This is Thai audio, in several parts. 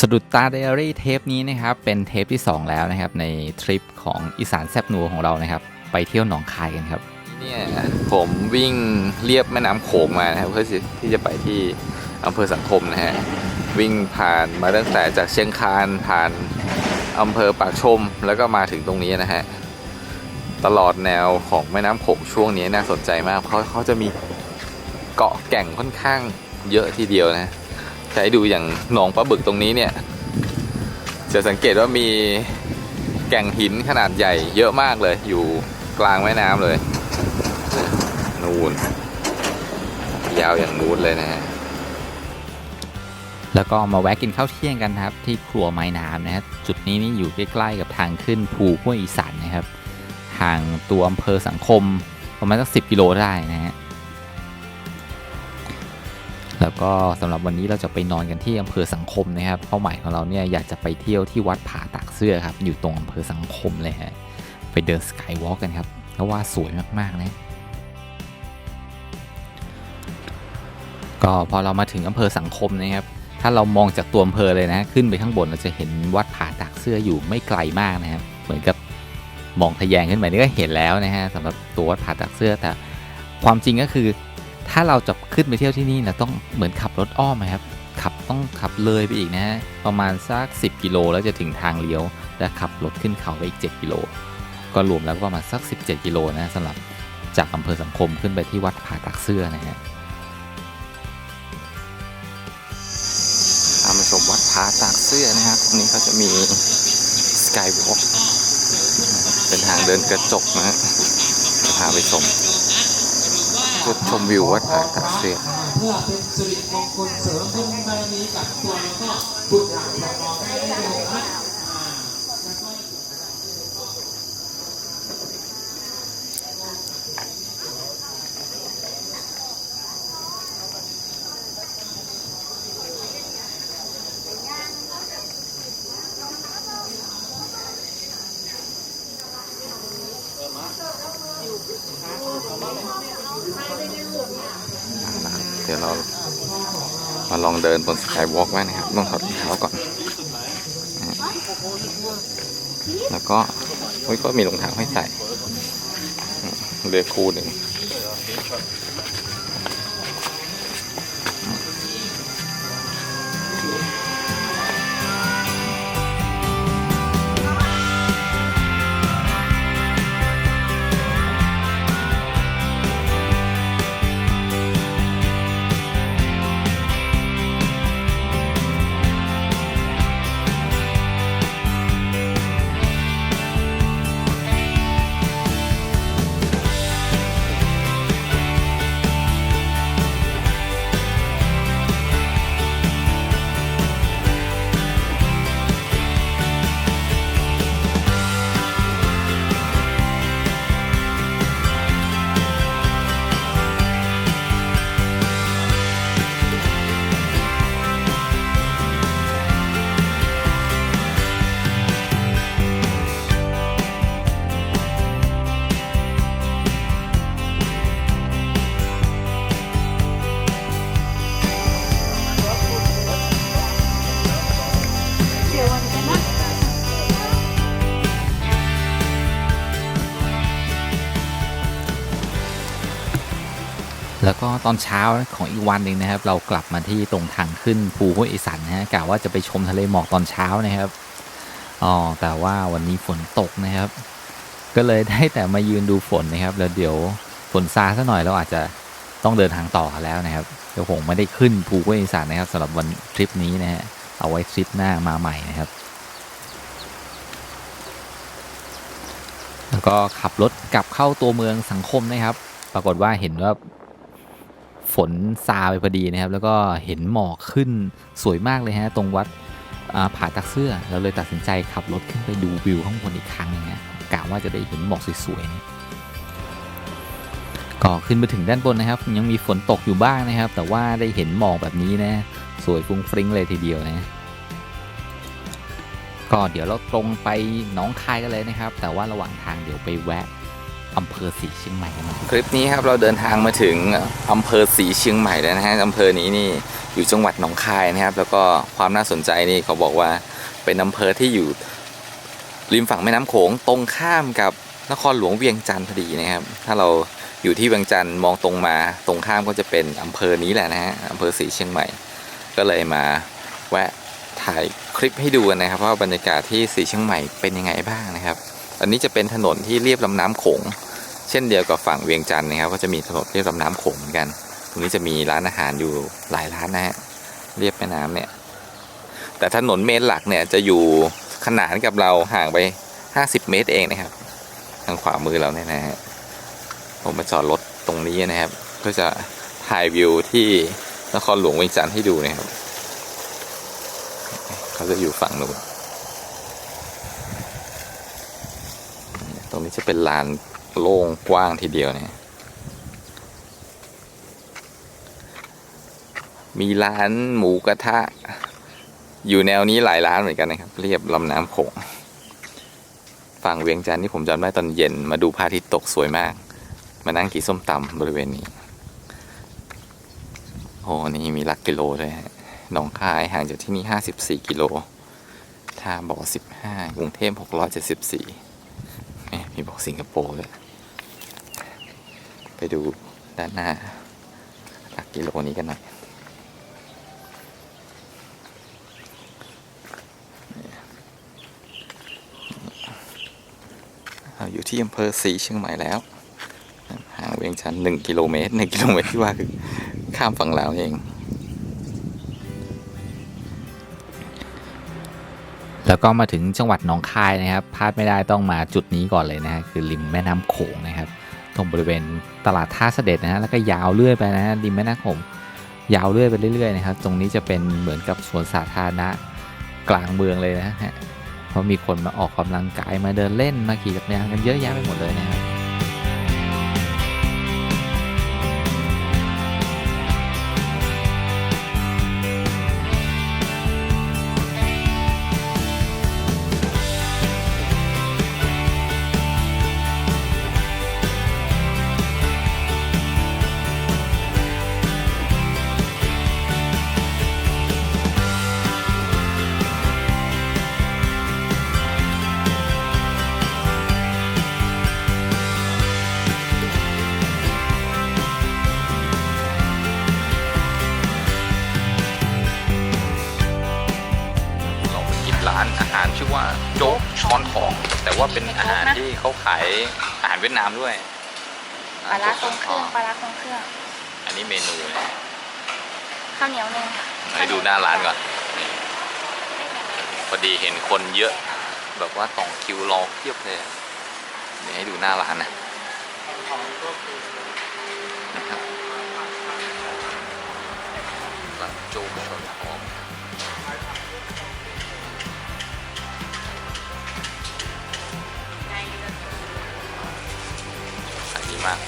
สะดุดตาไดอารี่เทปนี้นะครับเป็นเทปที่ 2 แล้วนะครับในทริปของอีสานแซบนัวของเรานะครับไปเที่ยวหนองคายกันครับเนี่ยผมวิ่งเรียบแม่น้ำโขงมานะครับเพื่อที่จะไปที่อำเภอสังคมนะฮะวิ่งผ่านมาตั้งแต่จากเชียงคานผ่านอำเภอปากชมแล้วก็มาถึงตรงนี้นะฮะตลอดแนวของแม่น้ำโขงช่วงนี้น่าสนใจมาก เพราะเขาจะมีเกาะแก่งค่อนข้างเยอะทีเดียวนะ ใช้ดูอย่างหนองปลาบึกตรงนี้เนี่ย จะสังเกตว่ามีแก่งหินขนาดใหญ่เยอะมากเลยอยู่กลางแม่น้ำเลยนูนยาวอย่างนูนเลยนะฮะแล้วก็มาแวะกินข้าวเที่ยงกันครับ ที่ครัวไม้น้ำนะครับจุดนี้นี่อยู่ใกล้ๆกับทางขึ้นภูห้วยอีสานนะครับทางตัวอำเภอสังคมประมาณสักสิกิโลได้นะฮะ แล้วก็สำหรับวันนี้เราจะไปนอนกันที่อำเภอสังคมนะครับเป้าหมายของเราเนี่ยอยากจะไปเที่ยวที่วัดผาตากเสื้อครับ อยู่ตรงอำเภอสังคมเลยฮะไปเดินสกายวอล์กกันครับเพราะว่าสวยมากๆนะก็พอเรามาถึงอำเภอสังคมนะครับ ถ้าเรามองจากตัวอำเภอเลยนะ ขึ้นไปข้างบนเราจะเห็นวัดผาตากเสื้ออยู่ไม่ไกลมากนะครับ เหมือนกับมองทะแยงขึ้นไปนี่ก็เห็นแล้วนะฮะสำหรับตัววัดผาตากเสื้อแต่ความจริงก็คือ ถ้าเราจะขึ้นไปเที่ยวที่นี่นะต้องเหมือนขับรถอ้อมนะครับขับต้องขับเลยไปอีกนะฮะประมาณสัก 10 กิโลแล้วจะถึงทางเลี้ยว และขับรถขึ้นเขาไปอีก 7 กิโล ก็รวมแล้วก็ประมาณสัก 17 กิโลนะสำหรับจากอำเภอสังคมขึ้นไปที่วัดผาตากเสื้อนะฮะามาชมวัดผาตากเสื้อนะครับตรงนี้เขาจะมีสกายวอล์กเป็นทางเดินกระจกนะฮะจะพาไปชม จุดชมวิววัดผาตาเสียเพื่อเป็นสิริมงคลเสริมบุญบารมีกับตัวแล้วก็บุญหลานของเราได้เลยนะอ่าแล้วก็ เดี๋ยวเรามา ลองเดินบนสกายวอล์กไว้นะครับต้องถอดรองเท้าก่อน แล้วก็เฮ้ยก็มีรองเท้าให้ใส่เหลือคู่หนึ่ง แล้วก็ตอนเช้าของอีกวันหนึ่งนะครับ เรากลับมาที่ตรงทางขึ้นภูห้วยอีสันนะฮะกะว่าจะไปชมทะเลหมอกตอนเช้านะครับอ๋อแต่ว่าวันนี้ฝนตกนะครับ ก็เลยได้แต่มายืนดูฝนนะครับ แล้วเดี๋ยวฝนซาซะหน่อยเราอาจจะต้องเดินทางต่อแล้วนะครับเดี๋ยวผมไม่ได้ขึ้นภูห้วยอีสันนะครับสำหรับวันทริปนี้นะฮะเอาไว้ทริปหน้ามาใหม่นะครับ แล้วก็ขับรถกลับเข้าตัวเมืองสังคมนะครับ ปรากฏว่าเห็นว่า ฝนซาไปพอดีนะครับ แล้วก็เห็นหมอกขึ้นสวยมากเลยฮะตรงวัดอ่าผาตักเสื้อเราเลยตัดสินใจขับรถขึ้นไปดูวิวข้างบนอีกครั้งนึงนะกะว่าจะได้เห็นหมอกสวยๆนะก็ขึ้นไปถึงด้านบนนะครับ ยังมีฝนตกอยู่บ้างนะครับ แต่ว่าได้เห็นหมอกแบบนี้นะสวยฟุ้งฟริ้งเลยทีเดียวนะก็เดี๋ยวเราตรงไปหน้องคายกันเลยนะครับ แต่ว่าระหว่างทางเดี๋ยวไปแวะ อำเภอสีเชียงใหม่กันหน่อยคลิปนี้ครับเราเดินทางมาถึงอำเภอศรีเชียงใหม่แล้วนะฮะอำเภอนี้นี่อยู่จังหวัดหนองคายนะครับ แล้วก็ความน่าสนใจนี่เขาบอกว่าเป็นอำเภอที่อยู่ริมฝั่งแม่น้ำโขงตรงข้ามกับนครหลวงเวียงจันทร์พอดีนะครับ ถ้าเราอยู่ที่เวียงจันทร์มองตรงมาตรงข้ามก็จะเป็นอำเภอนี้แหละนะฮะอำเภอศรีเชียงใหม่ ก็เลยมาแวะถ่ายคลิปให้ดูนะครับว่าบรรยากาศที่ศรีเชียงใหม่เป็นยังไงบ้างนะครับ อันนี้จะเป็นถนนที่เรียบลำน้ำโขง เช่นเดียวกับฝั่งเวียงจันทร์นะครับ ก็จะมีถนนเรียบลำน้ำโขงเหมือนกัน ตรงนี้จะมีร้านอาหารอยู่หลายร้านนะฮะเรียบแม่น้ำเนี่ย แต่ถนนเมนหลักเนี่ยจะอยู่ขนานกับเราห่างไป 50 เมตรเองนะครับ ทางขวามือเราเนี่ยนะฮะผมมาจอดรถตรงนี้นะครับก็จะถ่ายวิวที่นครหลวงเวียงจันทร์ให้ดูนะครับ เขาจะอยู่ฝั่งนู้นตรง นี้จะเป็นลานโล่งกว้างทีเดียวเนี่ยมีร้านหมูกระทะ อยู่แนวนี้หลายร้านเหมือนกันนะครับ เรียบลำน้ำโขงฝั่งเวียงจันทร์ที่ผมจำได้ตอนเย็นมาดูพระอาทิตย์ตกสวยมาก มานั่งกินส้มตำบริเวณนี้ โอ้นี่มีหลักกิโลด้วยฮะหนองคายห่างจากที่นี่ 54 กิโลท่าบ่อ 15 กรุงเทพ674 มีบอกสิงคโปร์เลยไปดูด้านหน้าหลักกิโลนี้กันหน่อยเราอยู่ที่อำเภอศรีเชียงใหม่แล้ว ห่างเวียงจันทร์หนึ่งกิโลเมตรหนึ่งกิโลเมตรที่ว่าคือข้ามฝั่งลาวเอง แล้วก็มาถึงจังหวัดหนองคายนะครับพลาดไม่ได้ต้องมาจุดนี้ก่อนเลยนะฮะคือริมแม่น้ำโขงนะครับ ตรงบริเวณตลาดท่าเสด็จนะฮะแล้วก็ยาวเรื่อยไปนะฮะริมแม่น้ำโขงยาวเรื่อยไปเรื่อยๆนะครับ ตรงนี้จะเป็นเหมือนกับสวนสาธารณะกลางเมืองเลยนะฮะเพราะมีคนมาออกกำลังกายมาเดินเล่นมาขี่จักรยานกันเยอะแยะไปหมดเลยนะครับ โจ๊กช้อนทอง แต่ว่าเป็นอาหารที่เขาขายอาหารเวียดนามด้วยปลาร้าทรงเครื่องปลาร้าทรงเครื่อง อันนี้เมนูนะข้าวเหนียวหนึ่งค่ะให้ดูหน้าร้านก่อนนี่พอดีเห็นคนเยอะแบบว่าต่อคิวรอเพียบเลยเดี๋ยวให้ดูหน้าร้านนะ มาก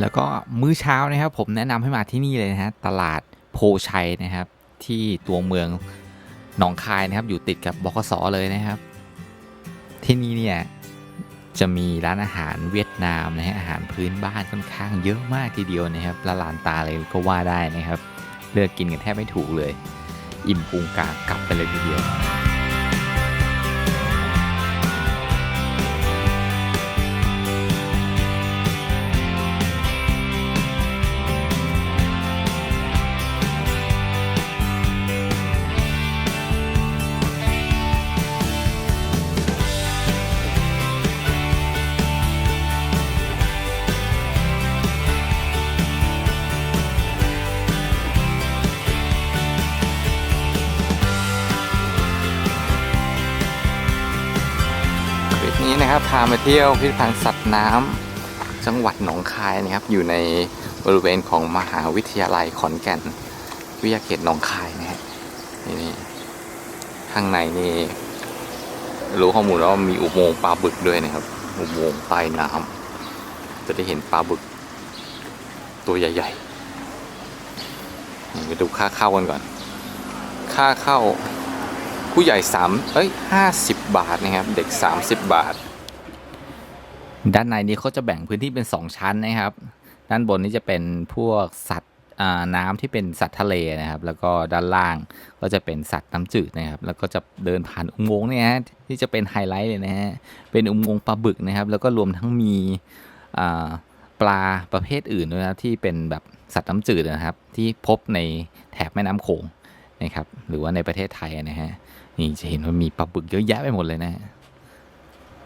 แล้วก็มื้อเช้านะครับผมแนะนำให้มาที่นี่เลยนะฮะตลาดโพชัยนะครับ ที่ตัวเมืองหนองคายนะครับอยู่ติดกับบกสเลยนะครับ ที่นี่เนี่ยจะมีร้านอาหารเวียดนามนะฮะอาหารพื้นบ้านค่อนข้างเยอะมากทีเดียวนะครับละลานตาเลยก็ว่าได้นะครับ เลือกกินกันแทบไม่ถูกเลย อิ่มพุงกากลับไปเลยทีเดียวามาเที่ยวพิพิธภัณฑ์สัตว์น้ำจังหวัดหนองคายนะครับ อยู่ในบริเวณของมหาวิทยาลัยขอนแก่น วิทยาเขตหนองคายนะฮะนี่ข้างในนี่รู้ข้อมูลว่ามีอุโมงค์ปลาบึกด้วยนะครับ อุโมงค์ใต้น้ำจะได้เห็นปลาบึก ตัวใหญ่ๆไปดูค่าเข้ากันก่อน ค่าเข้าผู้ใหญ่สามเอ้ยห้าสิบบาทนะครับ เด็ก 30 บาท ด้านในนี้เขาจะแบ่งพื้นที่เป็น 2 ชั้นนะครับ ด้านบนนี้จะเป็นพวกสัตว์น้ำที่เป็นสัตว์ทะเลนะครับ แล้วก็ด้านล่างก็จะเป็นสัตว์น้ำจืดนะครับ แล้วก็จะเดินผ่านอุโมงค์เนี่ยฮะที่จะเป็นไฮไลท์เลยนะฮะเป็นอุโมงค์ปลาบึกนะครับ แล้วก็รวมทั้งมีปลาประเภทอื่นด้วยนะที่เป็นแบบสัตว์น้ำจืดนะครับ ที่พบในแถบแม่น้ำโขงนะครับ หรือว่าในประเทศไทยนะฮะนี่จะเห็นว่ามีปลาบึกเยอะแยะไปหมดเลยนะฮะ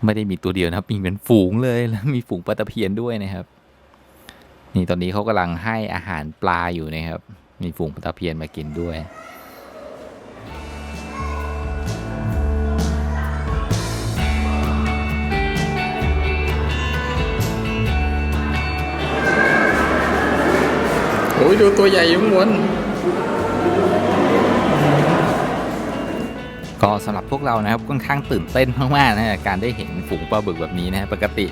ไม่ได้มีตัวเดียวนะครับ มีเป็นฝูงเลยแล้วมีฝูงปลาตะเพียนด้วยนะครับ นี่ตอนนี้เขากำลังให้อาหารปลาอยู่นะครับ มีฝูงปลาตะเพียนมากินด้วยโอ้ยดูตัวใหญ่ยุ่งวน ก็สำหรับพวกเรานะครับค่อนข้างตื่นเต้นมากๆนะการได้เห็นฝูงปลาบึกแบบนี้นะปกติ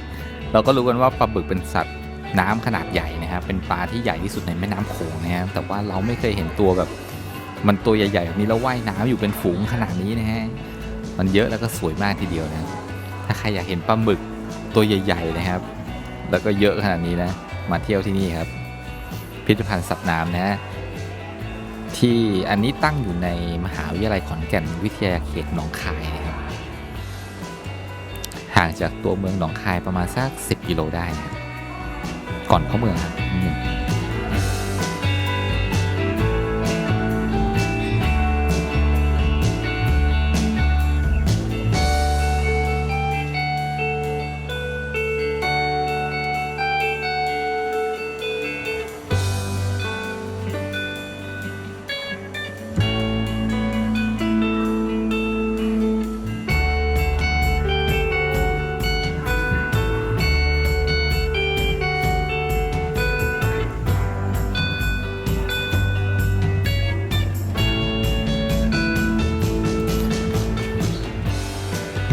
เราก็รู้กันว่าปลาบึกเป็นสัตว์น้ำขนาดใหญ่นะครับเป็นปลาที่ใหญ่ที่สุดในแม่น้ำโขงนะครับแต่ว่าเราไม่เคยเห็นตัวแบบมันตัวใหญ่ๆแบบนี้แล้วว่ายน้ำอยู่เป็นฝูงขนาดนี้นะฮะมันเยอะแล้วก็สวยมากทีเดียวนะถ้าใครอยากเห็นปลาหมึกตัวใหญ่ๆนะครับ แล้วก็เยอะขนาดนี้นะ มาเที่ยวที่นี่ครับ พิพิธภัณฑ์สัตว์น้ำนะฮะ ที่อันนี้ตั้งอยู่ในมหาวิทยาลัยขอนแก่นวิทยาเขตหนองคายนะครับห่างจากตัวเมืองหนองคายประมาณสัก 10 กิโลได้นะครับก่อนเข้าเมืองครับ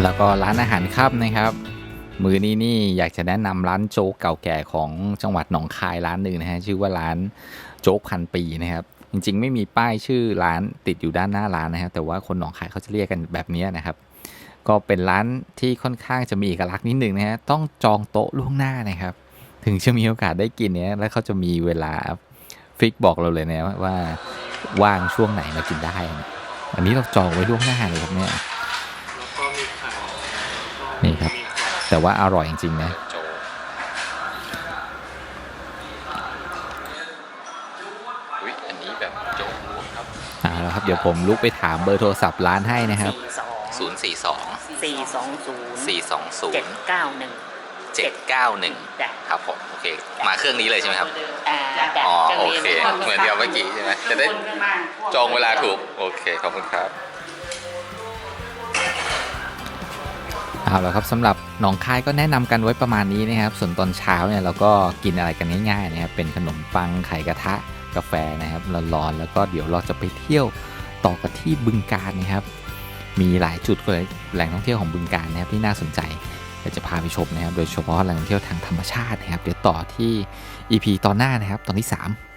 แล้วก็ร้านอาหารค่ำนะครับ มือนี้นี่อยากจะแนะนำร้านโจ๊กเก่าแก่ของจังหวัดหนองคายร้านหนึ่งนะฮะชื่อว่าร้านโจ๊กพันปีนะครับ จริงๆ ไม่มีป้ายชื่อร้านติดอยู่ด้านหน้าร้านนะครับแต่ว่าคนหนองคายเขาจะเรียกกันแบบนี้นะครับ ก็เป็นร้านที่ค่อนข้างจะมีเอกลักษณ์นิดหนึ่งนะฮะต้องจองโต๊ะล่วงหน้านะครับ ถึงจะมีโอกาสได้กินเนี้ยแล้วเขาจะมีเวลาฟิกบอกเราเลยนะว่าว่างช่วงไหนมากินได้นะอันนี้เราจองไว้ล่วงหน้าเลยครับเนี่ย นี่ครับ แต่ว่าอร่อยจริงๆนะโจอุ้ยอันนี้แบบโจครับเอาละครับ เดี๋ยวผมลุกไปถามเบอร์โทรศัพท์ร้านให้นะครับสอง0 4 2 สี่สองศูนย์4 2 เจ็ด0 เก้าหนึ่ง7 9 1 จ้ะครับผมโอเค มาเครื่องนี้เลยใช่ไหมครับ อ่าจ้ะอ๋อจะโอมีเค เหมือนเดียวเมื่อกี้ใช่ไหมจะได้คนขึ้นมาจองเวลาถูก โอเค ขอบคุณครับ เอาละครับสำหรับหนองคายก็แนะนำกันไว้ประมาณนี้นะครับ ส่วนตอนเช้าเนี่ยเราก็กินอะไรกันง่ายๆนะครับเป็นขนมปังไข่กระทะกาแฟนะครับร้อนๆแล้วก็เดี๋ยวเราจะไปเที่ยวต่อกันที่บึงการนะครับ มีหลายจุดเลยแหล่งท่องเที่ยวของบึงการนะครับที่น่าสนใจเดี๋ยวจะพาไปชมนะครับ โดยเฉพาะแหล่งท่องเที่ยวทางธรรมชาตินะครับ เดี๋ยวต่อที่ EP ตอนหน้านะครับ ตอนที่ 3